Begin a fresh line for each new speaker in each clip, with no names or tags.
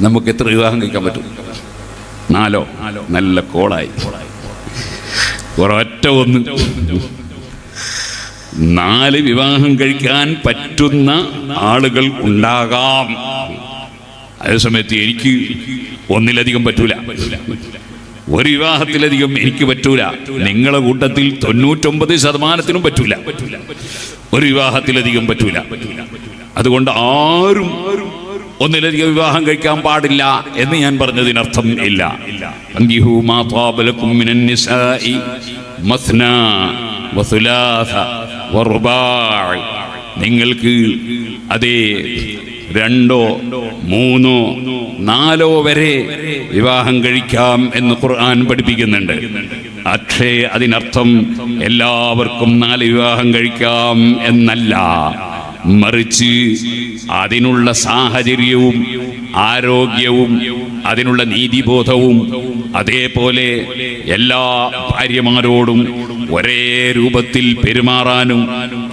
നമുക്ക് എത്ര വിവാഹം കഴിക്കാൻ പറ്റും? നാലോ? നല്ല കോളായി. ഒരൊറ്റ ഒന്ന്. നാല് വിവാഹം കഴിക്കാൻ പറ്റുന്ന ആളുകൾ ഉണ്ടാകാം. അതേസമയത്ത് എനിക്ക് ഒന്നിലധികം പറ്റൂല. ഒരു വിവാഹത്തിലധികം എനിക്ക് പറ്റൂല. നിങ്ങളെ കൂട്ടത്തിൽ തൊണ്ണൂറ്റൊമ്പത് ശതമാനത്തിനും പറ്റൂല. ഒരു വിവാഹത്തിലധികം പറ്റൂല. അതുകൊണ്ട് ആരും ഒന്നിലധികം വിവാഹം കഴിക്കാൻ പാടില്ല എന്ന് ഞാൻ പറഞ്ഞതിനർത്ഥം ഇല്ല. നിങ്ങൾക്ക് അതേ രണ്ടോ മൂന്നോ നാലോ വരെ വിവാഹം കഴിക്കാം എന്ന് ഖുർആൻ പഠിപ്പിക്കുന്നുണ്ട്. പക്ഷേ അതിനർത്ഥം എല്ലാവർക്കും നാല് വിവാഹം കഴിക്കാം എന്നല്ല. മറിച്ച് അതിനുള്ള സാഹചര്യവും ആരോഗ്യവും അതിനുള്ള നീതിബോധവും അതേപോലെ എല്ലാ ഭാര്യമാരോടും ഒരേ രൂപത്തിൽ പെരുമാറാനും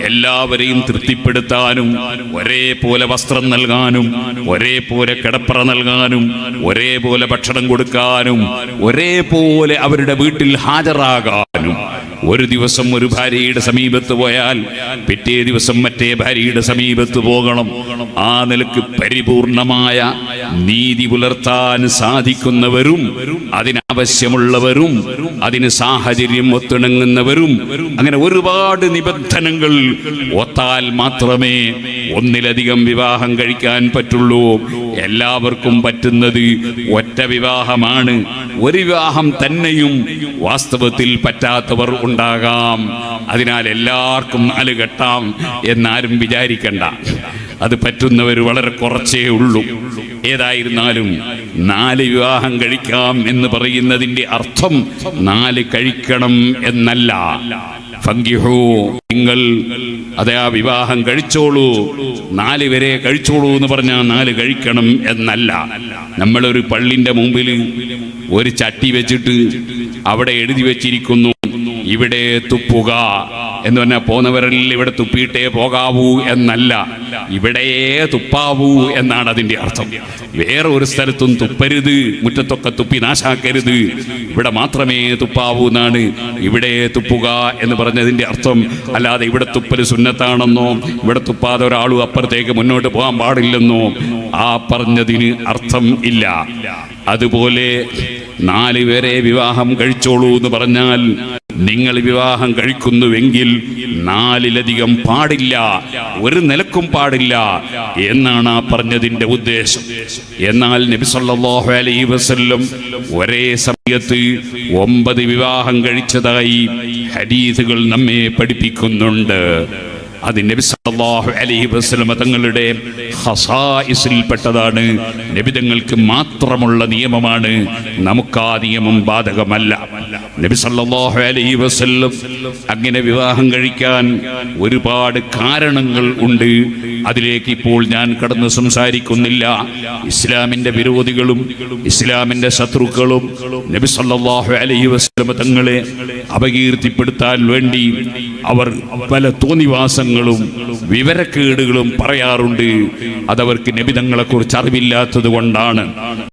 എല്ലാവരെയും തൃപ്തിപ്പെടുത്താനും ഒരേപോലെ വസ്ത്രം നൽകാനും ഒരേപോലെ കിടപ്പറ നൽകാനും ഒരേപോലെ ഭക്ഷണം കൊടുക്കാനും ഒരേപോലെ അവരുടെ വീട്ടിൽ ഹാജരാകാനും ഒരു ദിവസം ഒരു ഭാര്യയുടെ സമീപത്ത് പോയാൽ പിറ്റേ ദിവസം മറ്റേ ഭാര്യയുടെ സമീപത്ത് പോകണം. ആ നിലയ്ക്ക് പരിപൂർണമായ നീതി പുലർത്താൻ സാധിക്കുന്നവരും അതിനാവശ്യമുള്ളവരും അതിന് സാഹചര്യം ഒത്തിണങ്ങുന്നവരും അങ്ങനെ ഒരുപാട് നിബന്ധനകൾ ഒത്താൽ മാത്രമേ ഒന്നിലധികം വിവാഹം കഴിക്കാൻ പറ്റുള്ളൂ. എല്ലാവർക്കും പറ്റുന്നത് ഒറ്റ വിവാഹമാണ്. ഒരു വിവാഹം തന്നെയും വാസ്തവത്തിൽ പറ്റാത്തവർ ഉണ്ടാകാം. അതിനാൽ എല്ലാവർക്കും നാല് കെട്ടാം എന്നാരും വിചാരിക്കണ്ട. അത് പറ്റുന്നവർ വളരെ കുറച്ചേ ഉള്ളൂ. ഏതായിരുന്നാലും നാല് വിവാഹം കഴിക്കാം എന്ന് പറയുന്നതിന്റെ അർത്ഥം നാല് കഴിക്കണം എന്നല്ല. ഫങ്കിഹു നിങ്ങൾ അതെ ആ വിവാഹം കഴിച്ചോളൂ. നാല് വരെ കഴിച്ചോളൂ എന്ന് പറഞ്ഞാൽ നാല് കഴിക്കണം എന്നല്ല. നമ്മളൊരു പള്ളിന്റെ മുമ്പിൽ ഒരു ചട്ടി വെച്ചിട്ട് അവിടെ എഴുതി വെച്ചിരിക്കുന്നു ഇവിടെ തുപ്പുക. എന്ന് പറഞ്ഞാൽ പോകുന്നവരിൽ ഇവിടെ തുപ്പിയിട്ടേ പോകാവൂ എന്നല്ല. ഇവിടെയേ തുപ്പാവൂ എന്നാണ് അതിന്റെ അർത്ഥം. വേറെ ഒരു സ്ഥലത്തും തുപ്പരുത് മുറ്റത്തൊക്കെ തുപ്പി നാശാക്കരുത്. ഇവിടെ മാത്രമേ തുപ്പാവൂ എന്നാണ് ഇവിടെ തുപ്പുക എന്ന് പറഞ്ഞതിന്റെ അർത്ഥം. അല്ലാതെ ഇവിടെ തുപ്പൽ സുന്നത്താണെന്നോ ഇവിടെ തുപ്പാതെ ഒരാളും അപ്പുറത്തേക്ക് മുന്നോട്ട് പോകാൻ പാടില്ലെന്നോ ആ പറഞ്ഞതിന് അർത്ഥം ഇല്ല. അതുപോലെ നാല് പേരെ വിവാഹം കഴിച്ചോളൂ എന്ന് പറഞ്ഞാൽ നിങ്ങൾ വിവാഹം കഴിക്കുന്നുവെങ്കിൽ നാലിലധികം പാടില്ല ഒരു നിലക്കും പാടില്ല എന്നാണ് ആ പറഞ്ഞതിന്റെ ഉദ്ദേശം. എന്നാൽ നബി സല്ലല്ലാഹു അലൈഹി വസല്ലം ഒരേ സമയത്ത് ഒമ്പത് വിവാഹം കഴിച്ചതായി ഹരീസുകൾ നമ്മെ പഠിപ്പിക്കുന്നുണ്ട്. അത് നബി സല്ലല്ലാഹു അലൈഹി വസല്ലം തങ്ങളുടെ ഹസായിസിൽപ്പെട്ടതാണ് നബിതങ്ങൾക്ക് മാത്രമുള്ള നിയമമാണ് നമുക്ക് ആ നിയമം ബാധകമല്ല. നബി സല്ലല്ലാഹു അലൈഹി വസല്ലം അങ്ങനെ വിവാഹം കഴിക്കാൻ ഒരുപാട് കാരണങ്ങൾ ഉണ്ട്. അതിലേക്ക് ഇപ്പോൾ ഞാൻ കടന്ന് സംസാരിക്കുന്നില്ല. ഇസ്ലാമിന്റെ വിരോധികളും ഇസ്ലാമിന്റെ ശത്രുക്കളും നബി സല്ലല്ലാഹു അലൈഹി വസല്ലം തങ്ങളെ അപകീർത്തിപ്പെടുത്താൻ വേണ്ടി അവർ പല തോന്നിവാസങ്ങളും വിവരക്കേടുകളും പറയാറുണ്ട്. അതവർക്ക് നബിതങ്ങളെക്കുറിച്ച് അറിവില്ലാത്തത് കൊണ്ടാണ്.